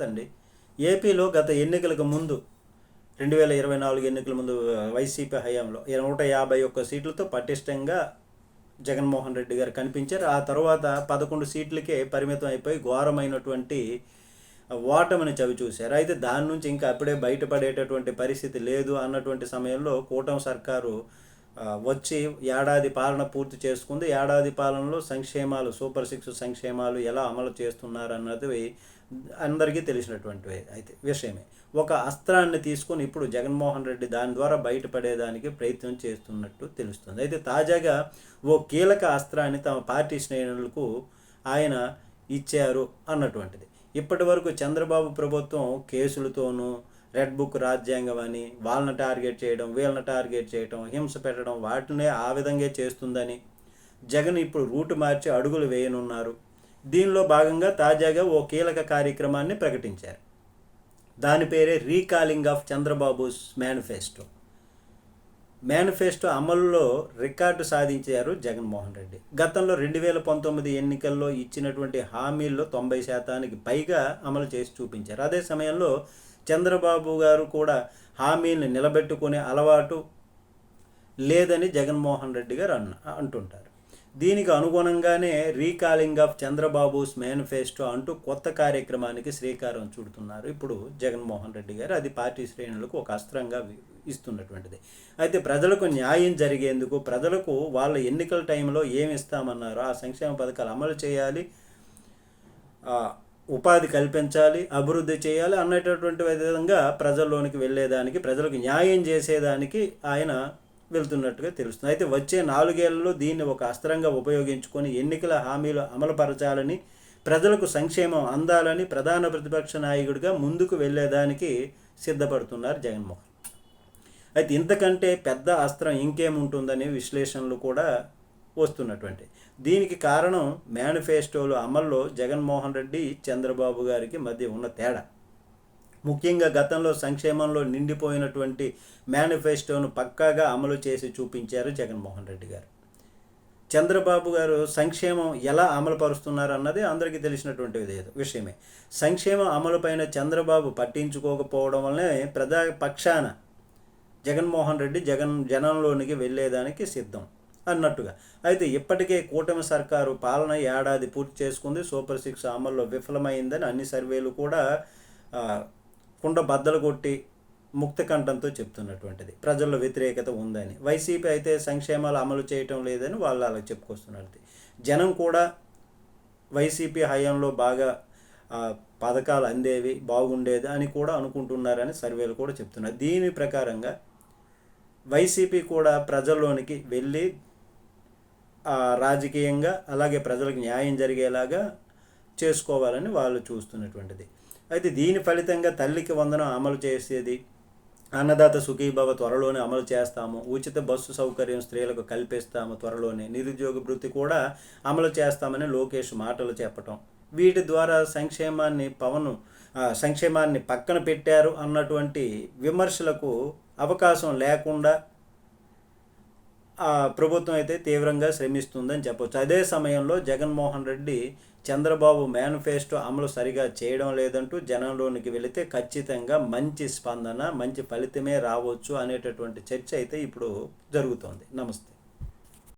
వ్యవస్థ అండి ఏపీలో గత ఎన్నికలకు ముందు రెండు వేల ఇరవై నాలుగు ఎన్నికల ముందు వైసీపీ హయాంలో నూట యాభై ఒక్క సీట్లతో పటిష్టంగా జగన్మోహన్ రెడ్డి గారు కనిపించారు. ఆ తర్వాత పదకొండు సీట్లకే పరిమితం అయిపోయి ఘోరమైనటువంటి ఓటమిని చవి చూశారు. అయితే దాని నుంచి ఇంకా అప్పుడే బయటపడేటటువంటి పరిస్థితి లేదు అన్నటువంటి సమయంలో కూటమి సర్కారు వచ్చి ఏడాది పాలన పూర్తి చేసుకుంది. ఏడాది పాలనలో సంక్షేమాలు సూపర్ సిక్స్ సంక్షేమాలు ఎలా అమలు చేస్తున్నారు అన్నది అందరికీ తెలిసినటువంటి అయితే విషయమే. ఒక అస్త్రాన్ని తీసుకొని ఇప్పుడు జగన్మోహన్ రెడ్డి దాని ద్వారా బయటపడేదానికి ప్రయత్నం చేస్తున్నట్టు తెలుస్తుంది. అయితే తాజాగా ఓ కీలక అస్త్రాన్ని తమ పార్టీ శ్రేణులకు ఆయన ఇచ్చారు అన్నటువంటిది. ఇప్పటి వరకు చంద్రబాబు ప్రభుత్వం కేసులతోనూ రెడ్ బుక్ రాజ్యాంగం అని వాళ్ళని టార్గెట్ చేయడం వీళ్ళని టార్గెట్ చేయడం హింస పెట్టడం వాటినే ఆ విధంగా చేస్తుందని జగన్ ఇప్పుడు రూటు మార్చి అడుగులు వేయనున్నారు. దీనిలో భాగంగా తాజాగా ఓ కీలక కార్యక్రమాన్ని ప్రకటించారు. దాని పేరే recalling of Chandrababu's manifesto. Manifesto అమలులో రికార్డు సాధించారు జగన్మోహన్ రెడ్డి. గతంలో రెండు వేల పంతొమ్మిది ఎన్నికల్లో ఇచ్చినటువంటి హామీల్లో తొంభై శాతానికి పైగా అమలు చేసి చూపించారు. అదే సమయంలో చంద్రబాబు గారు కూడా హామీని నిలబెట్టుకునే అలవాటు లేదని జగన్మోహన్ రెడ్డి గారు అన్న అంటుంటారు. దీనికి అనుగుణంగానే రీకాలింగ్ ఆఫ్ చంద్రబాబుస్ మేనిఫెస్టో అంటూ కొత్త కార్యక్రమానికి శ్రీకారం చుడుతున్నారు. ఇప్పుడు జగన్మోహన్ రెడ్డి గారు అది పార్టీ శ్రేణులకు ఒక అస్త్రంగా ఇస్తున్నటువంటిది. అయితే ప్రజలకు న్యాయం జరిగేందుకు ప్రజలకు వాళ్ళ ఎన్నికల టైంలో ఏమి ఇస్తామన్నారో ఆ సంక్షేమ పథకాలు అమలు చేయాలి ఉపాధి కల్పించాలి అభివృద్ధి చేయాలి అన్నటటువంటి విధంగా ప్రజల్లోనికి వెళ్ళేదానికి ప్రజలకు న్యాయం చేసేదానికి ఆయన వెళ్తున్నట్టుగా తెలుస్తుంది. అయితే వచ్చే నాలుగేళ్ళలో దీన్ని ఒక అస్త్రంగా ఉపయోగించుకొని ఎన్నికల హామీలు అమలుపరచాలని ప్రజలకు సంక్షేమం అందాలని ప్రధాన ప్రతిపక్ష నాయకుడిగా ముందుకు వెళ్ళేదానికి సిద్ధపడుతున్నారు జగన్మోహన్. అయితే ఇంతకంటే పెద్ద అస్త్రం ఇంకేముంటుందనే విశ్లేషణలు కూడా వస్తున్నటువంటి. దీనికి కారణం మేనిఫెస్టోలు అమల్లో జగన్మోహన్ రెడ్డి చంద్రబాబు గారికి మధ్య ఉన్న తేడా. ముఖ్యంగా గతంలో సంక్షేమంలో నిండిపోయినటువంటి మేనిఫెస్టోను పక్కాగా అమలు చేసి చూపించారు జగన్మోహన్ రెడ్డి గారు. చంద్రబాబు గారు సంక్షేమం ఎలా అమలు పరుస్తున్నారు అన్నది అందరికీ తెలిసినటువంటి విషయమే. సంక్షేమం అమలుపైన చంద్రబాబు పట్టించుకోకపోవడం వల్లనే ప్రజా పక్షాన జగన్మోహన్ రెడ్డి జగన్ జనంలోనికి వెళ్ళేదానికి సిద్ధం అన్నట్టుగా. అయితే ఇప్పటికే కూటమి సర్కారు పాలన ఏడాది పూర్తి చేసుకుంది. సూపర్ సిక్స్ అమల్లో విఫలమైందని అన్ని సర్వేలు కూడా కుండ బద్దలు కొట్టి ముక్త కంఠంతో చెప్తున్నటువంటిది. ప్రజల్లో వ్యతిరేకత ఉందని. వైసీపీ అయితే సంక్షేమాలు అమలు చేయటం లేదని వాళ్ళు అలా చెప్పుకొస్తున్నది జనం కూడా వైసీపీ హయాంలో బాగా పథకాలు అందేవి బాగుండేది అని కూడా అనుకుంటున్నారని సర్వేలు కూడా చెప్తున్నారు. దీని ప్రకారంగా వైసీపీ కూడా ప్రజల్లోనికి వెళ్ళి రాజకీయంగా అలాగే ప్రజలకు న్యాయం జరిగేలాగా చేసుకోవాలని వాళ్ళు చూస్తున్నటువంటిది. అయితే దీని ఫలితంగా తల్లికి వందనం అమలు చేసేది. అన్నదాత సుఖీభవ త్వరలోనే అమలు చేస్తాము. ఉచిత బస్సు సౌకర్యం స్త్రీలకు కల్పిస్తాము త్వరలోనే. నిరుద్యోగ వృత్తి కూడా అమలు చేస్తామని లోకేష్ మాటలు చెప్పటం. వీటి ద్వారా సంక్షేమాన్ని పవన్ సంక్షేమాన్ని పక్కన పెట్టారు అన్నటువంటి విమర్శలకు అవకాశం లేకుండా ప్రభుత్వం అయితే తీవ్రంగా శ్రమిస్తుందని చెప్పవచ్చు అదే సమయంలో జగన్మోహన్ రెడ్డి చంద్రబాబు మేనిఫెస్టో అమలు సరిగా చేయడం లేదంటూ జనంలోనికి వెళితే ఖచ్చితంగా మంచి స్పందన మంచి ఫలితమే రావచ్చు అనేటటువంటి చర్చ అయితే ఇప్పుడు జరుగుతోంది. నమస్తే.